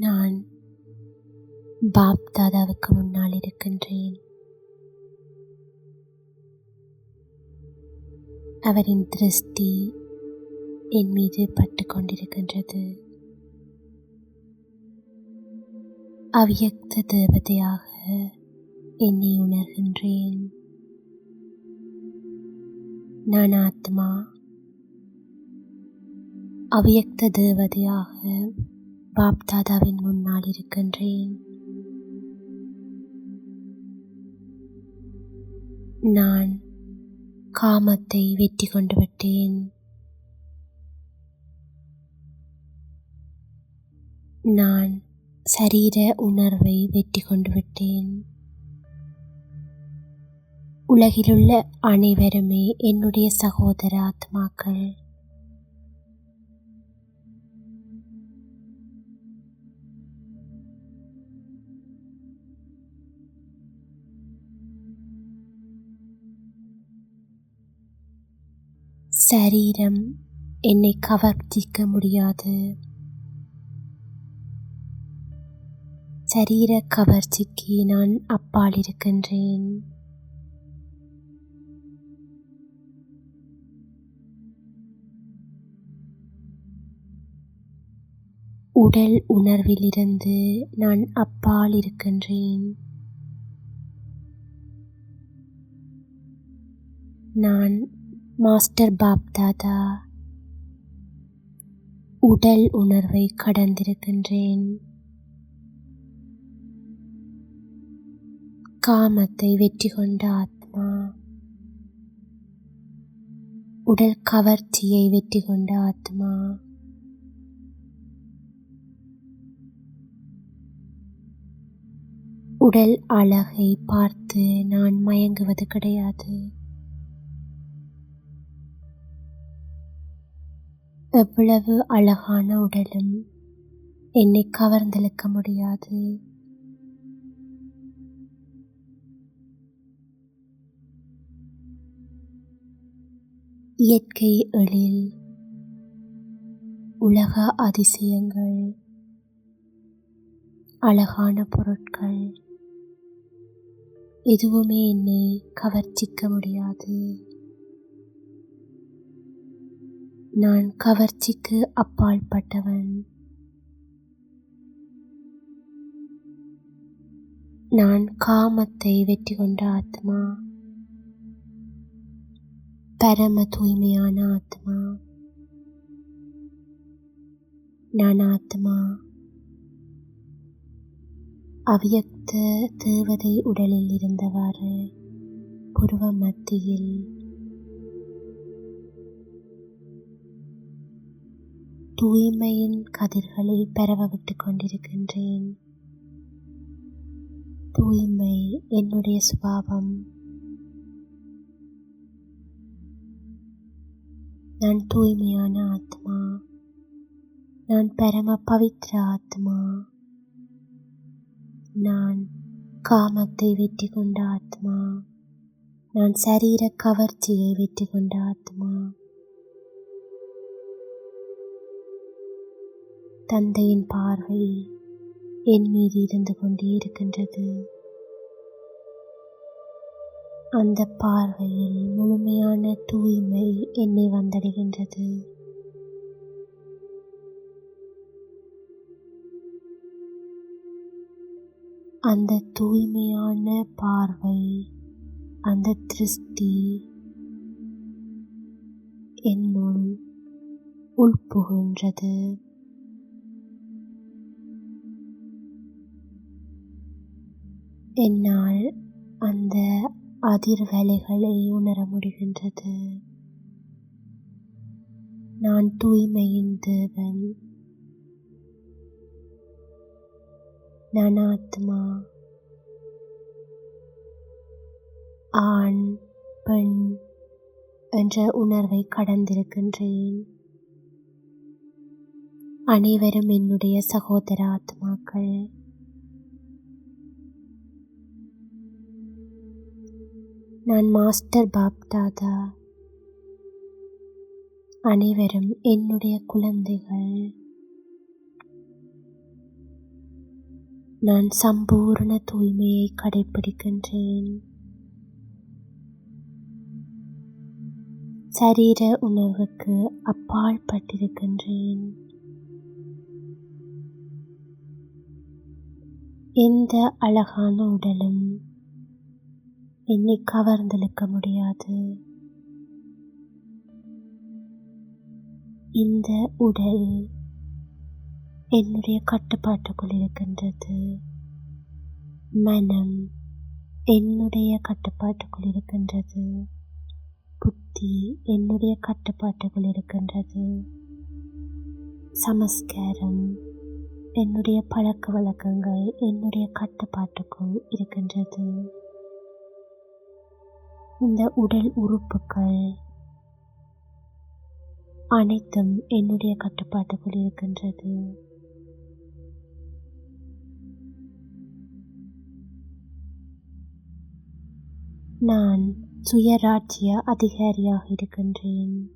நான் பாப் தாதாவுக்கு முன்னால் இருக்கின்றேன். அவரின் திருஷ்டி என் மீது பட்டு கொண்டிருக்கின்றது. அவ்யக்த தேவதையாக என்னை உணர்கின்றேன். நான் ஆத்மா. அவ்யக்த தேவதையாக பாப் தாதாவின் முன்னால் இருக்கின்றேன். நான் காமத்தை வெற்றி கொண்டு விட்டேன். நான் சரீர உணர்வை வெற்றி கொண்டு விட்டேன். உலகிலுள்ள அனைவருமே என்னுடைய சகோதர ஆத்மாக்கள். சரீரம் என்னை கவர்ச்சிக்க முடியாது. சரீர கவர்ச்சிக்கு நான் அப்பால் இருக்கின்றேன். உடல் உணர்விலிருந்து நான் அப்பால் இருக்கின்றேன். நான் மாஸ்டர் பாப் தாதா உடல் உணர்வை கடந்திருக்கின்றேன். காமத்தை வெற்றி கொண்ட ஆத்மா உடல் கவர்ச்சியை வெற்றி கொண்ட ஆத்மா உடல் அழகை பார்த்து நான் மயங்குவது கிடையாது. எவ்வளவு அழகான உடலும் என்னை கவர்ந்தெழுக்க முடியாது. இயற்கை எழில் உலக அதிசயங்கள் அழகான பொருட்கள் எதுவுமே என்னை கவர்ச்சிக்க முடியாது. நான் கவர்ச்சிக்கு அப்பாற்பட்டவன் நான் காமத்தை வெற்றி கொண்ட ஆத்மா. பரம தூய்மையான ஆத்மா. நான் ஆத்மா. அவ்யக்த தேவதை உடலில் இருந்தவாறு புருவ மத்தியில் தூய்மையின் கதிர்களை பரவ விட்டுக் கொண்டிருக்கின்றேன். தூய்மை என்னுடைய சுபாவம். நான் தூய்மையான ஆத்மா. நான் பரம பவித்ர ஆத்மா. நான் காமத்தை வெற்றி கொண்ட ஆத்மா. நான் சரீர கவர்ச்சியை வெற்றி கொண்ட ஆத்மா. தந்தையின் பார்வை என் மீது இருந்து கொண்டே இருக்கின்றது. அந்த பார்வையில் முழுமையான தூய்மை என்னை வந்தடைகின்றது. அந்த தூய்மையான பார்வை அந்த திருஷ்டி என்னுள் உள்புகின்றது என்னால் அந்த அதிர்வலைகளை உணர முடிகின்றது. நான் தூய்மையின் தேவன். நான் ஆத்மா. ஆண் பெண் என்ற உணர்வை கடந்திருக்கின்றேன். அனைவரும் என்னுடைய சகோதர ஆத்மாக்கள். நான் மாஸ்டர் பாப் தாதா. அனைவரும் என்னுடைய குழந்தைகள். நான் சம்பூர்ண தூய்மையை கடைபிடிக்கின்றேன் சரீர உணர்வுக்கு அப்பால் பட்டிருக்கின்றேன். எந்த அழகான உடலும் என்னை கவர்ந்தெழுக்க முடியாது. இந்த உடல் என்னுடைய கட்டுப்பாட்டுக்குள் இருக்கின்றது. மனம் என்னுடைய கட்டுப்பாட்டுக்குள் இருக்கின்றது. புத்தி என்னுடைய கட்டுப்பாட்டுக்குள் இருக்கின்றது. சமஸ்காரம் என்னுடைய பழக்க வழக்கங்கள் என்னுடைய கட்டுப்பாட்டுக்குள் இருக்கின்றது. இந்த உடல் உறுப்புகள் அனைத்தும் என்னுடைய கட்டுப்பாட்டுக்குள் இருக்கின்றது. நான் சுயராட்சிய அதிகாரியாக இருக்கின்றேன்.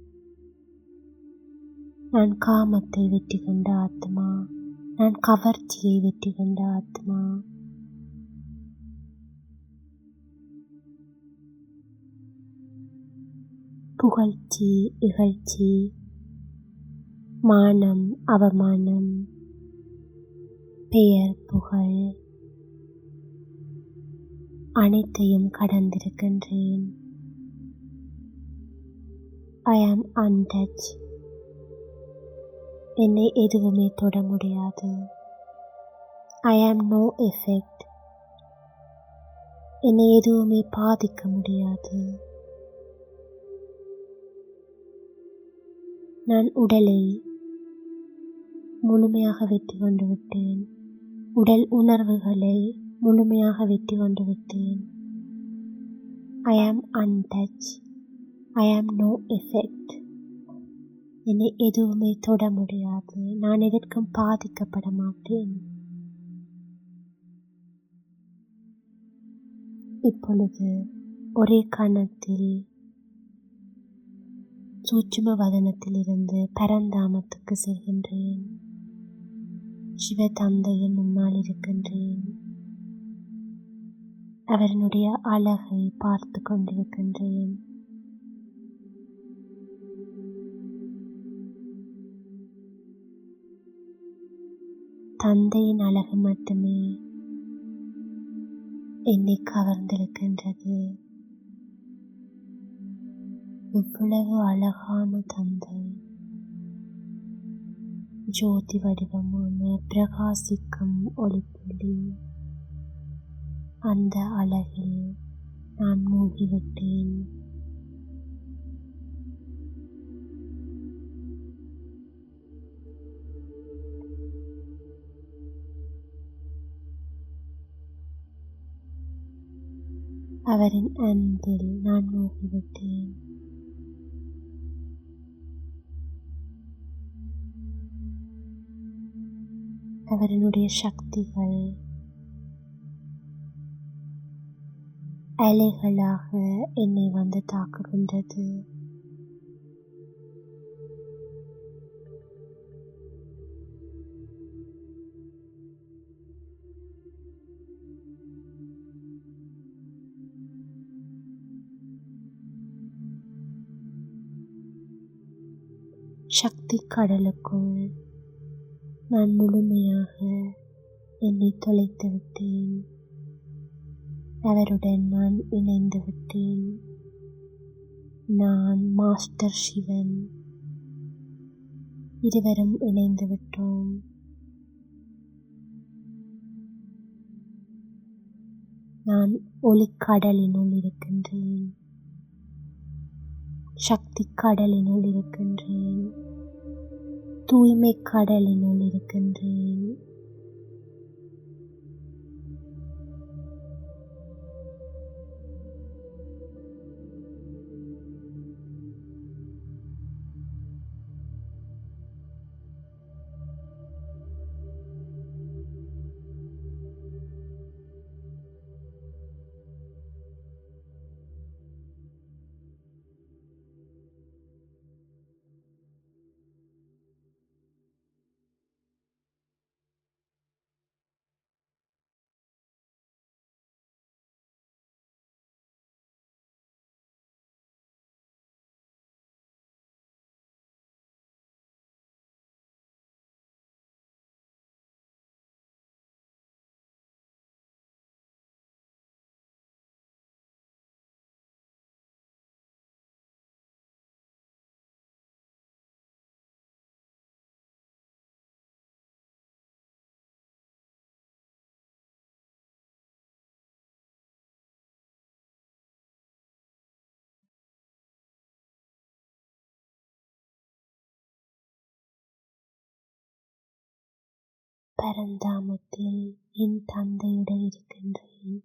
நான் காமத்தை வெற்றி கொண்ட ஆத்மா. நான் கவர்ச்சியை வெற்றி கொண்ட ஆத்மா. புகழ்ச்சி இகழ்ச்சி. மானம் அவமானம். பெயர் புகழ். அனைத்தையும் கடந்திருக்கின்றேன். ஐ ஆம் அன்டச் என்னை எதுவுமே தொட முடியாது. ஐ ஆம் நோ எஃபெக்ட் என்னை எதுவுமே பாதிக்க முடியாது. நான் உடலை முழுமையாக வெற்றி கொண்டு விட்டேன். உடல் உணர்வுகளை முழுமையாக வெற்றி கொண்டு விட்டேன். ஐ ஆம் அன்டச் ஐ ஆம் நோ எஃபெக்ட் என்னை எதுவுமே தொட முடியாது. நான் எதற்கும் பாதிக்கப்பட மாட்டேன். இப்பொழுது ஒரே கணத்தில் சூட்சும வதனத்திலிருந்து பரந்தாமத்துக்கு செல்கின்றேன். சிவ தந்தையின் முன்னால் இருக்கின்றேன். அவரனுடைய அழகை பார்த்து கொண்டிருக்கின்றேன். தந்தையின் அழகு மட்டுமே என்னை கவர்ந்திருக்கின்றது. இவ்வளவு அழகான தந்தை. ஜோதி வடிவமான பிரகாசிக்கும் ஒளிப்புலி அந்த அழகில் நான் மூழ்கிவிட்டேன். அவரின் அன்பில் நான் மூழ்கிவிட்டேன். அவரனுடைய சக்திகள் அலைகளாக என்னை வந்து தாக்குகின்றது. சக்தி கடலுக்குள் நான் முழுமையாக என்னை தொலைத்து விட்டேன். அவருடன் நான் இணைந்து விட்டேன். நான் மாஸ்டர் சிவன். இருவரும் இணைந்து விட்டோம். நான் ஒளிக்கடலினுள் இருக்கின்றேன். சக்தி கடலினுள் இருக்கின்றேன். தூய்மை கடலினுள் இருக்கின்றேன். பரந்தாமத்தில் என் தந்தையுடன் இருக்கின்றேன்.